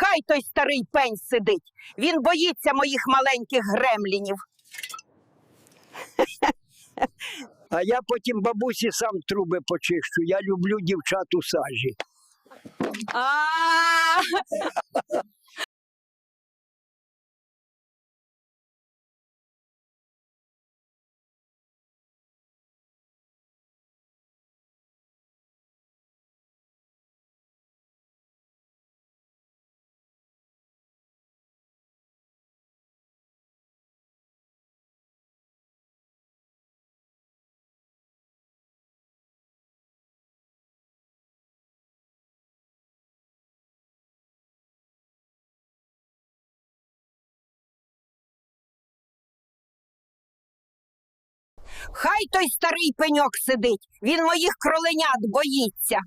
Хай той старий пень сидить. Він боїться моїх маленьких гремлінів. А я потім бабусі сам труби почищу. Я люблю дівчат у сажі. А Хай той старий пеньок сидить. Він моїх кроленят боїться.